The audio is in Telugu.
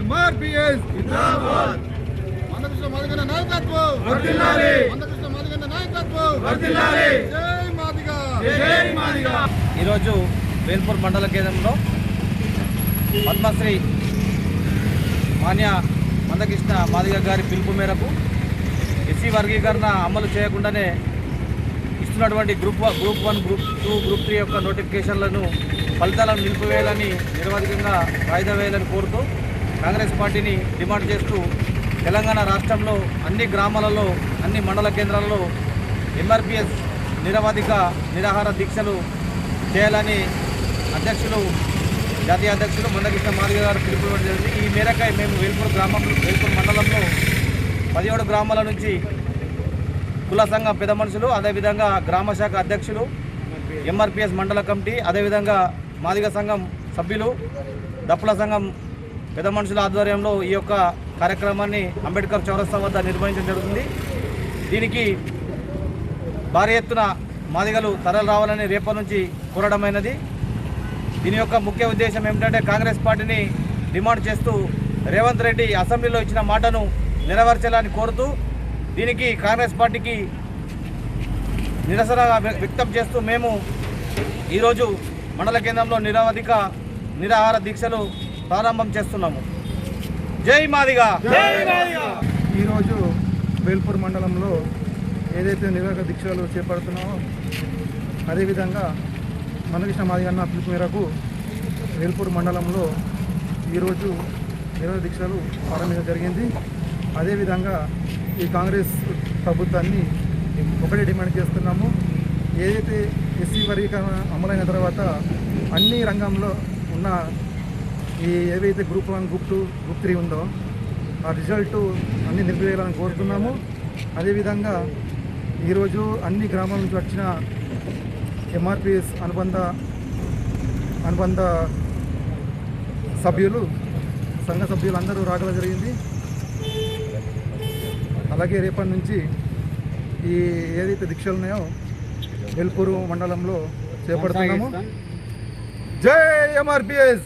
ఎంఆర్పిఎస్ మందకృష్ణ నాయకత్వం. మందకృష్ణ నాయకత్వం! వర్ధిల్లాలి. జై మాదిగా! జై మాదిగా! ఈరోజు వేల్పూర్ మండల కేంద్రంలో పద్మశ్రీ మాన్య మందకృష్ణ మాదిగ గారి పిలుపు మేరకు ఎస్సీ వర్గీకరణ అమలు చేయకుండానే ఇస్తున్నటువంటి group group one group two group three యొక్క నోటిఫికేషన్లను ఫలితాలను నిలిపివేయాలని నిరవధికంగా వాయిదా వేయాలని కోరుతూ కాంగ్రెస్ పార్టీని డిమాండ్ చేస్తూ తెలంగాణ రాష్ట్రంలో అన్ని గ్రామాలలో అన్ని మండల కేంద్రాలలో ఎంఆర్పిఎస్ నిరవధిక నిరాహార దీక్షలు చేయాలని అధ్యక్షులు జాతీయ అధ్యక్షులు మందకృష్ణ మాదిగ గారు పిలుపునివ్వడం జరిగింది. ఈ మేరకై మేము వేల్పూరు గ్రామంలో వేల్పూరు మండలంలో పదిహేడు గ్రామాల నుంచి కుల సంఘం పెద్ద మనుషులు అదేవిధంగా గ్రామ శాఖ అధ్యక్షులు ఎంఆర్పిఎస్ మండల కమిటీ అదేవిధంగా మాదిగ సంఘం సభ్యులు దప్పుల సంఘం పెద్ద మనుషుల ఆధ్వర్యంలో ఈ యొక్క కార్యక్రమాన్ని అంబేద్కర్ చౌరస్తా వద్ద నిర్వహించడం జరుగుతుంది. దీనికి భారీ ఎత్తున మాదిగలు తరలి రావాలని రేపటి నుంచి కోరడమైనది. దీని యొక్క ముఖ్య ఉద్దేశం ఏమిటంటే కాంగ్రెస్ పార్టీని డిమాండ్ చేస్తూ రేవంత్ రెడ్డి అసెంబ్లీలో ఇచ్చిన మాటను నెరవేర్చాలని కోరుతూ దీనికి కాంగ్రెస్ పార్టీకి నిరసనగా వ్యక్తం చేస్తూ మేము ఈరోజు మండల కేంద్రంలో నిరవధిక నిరాహార దీక్షలు ప్రారంభం చేస్తున్నాము. జై మాదిగా! ఈరోజు వేల్పూర్ మండలంలో ఏదైతే నిరాహార దీక్షలు చేపడుతున్నామో అదేవిధంగా మనకృష్ణ మాదిగన్న పిలుపు మేరకు వేల్పూర్ మండలంలో ఈరోజు నిరాహార దీక్షలు ప్రారంభించడం జరిగింది. అదేవిధంగా ఈ కాంగ్రెస్ ప్రభుత్వాన్ని ఒకటే డిమాండ్ చేస్తున్నాము. ఏదైతే ఎస్సీ వర్గీకరణ అమలైన తర్వాత అన్ని రంగంలో ఉన్న ఈ ఏవైతే group one group two group three ఉందో ఆ రిజల్ట్ అన్ని నిలిపివేయాలని కోరుతున్నాము. అదేవిధంగా ఈరోజు అన్ని గ్రామాల నుంచి వచ్చిన ఎంఆర్పిఎస్ అనుబంధ అనుబంధ సభ్యులు సంఘ సభ్యులు అందరూ రాగల జరిగింది. అలాగే రేపటి నుంచి ఈ ఏదైతే దీక్షలు ఉన్నాయో వెల్పూరు మండలంలో చేపడుతున్నాము. జై ఎంఆర్పిఎస్!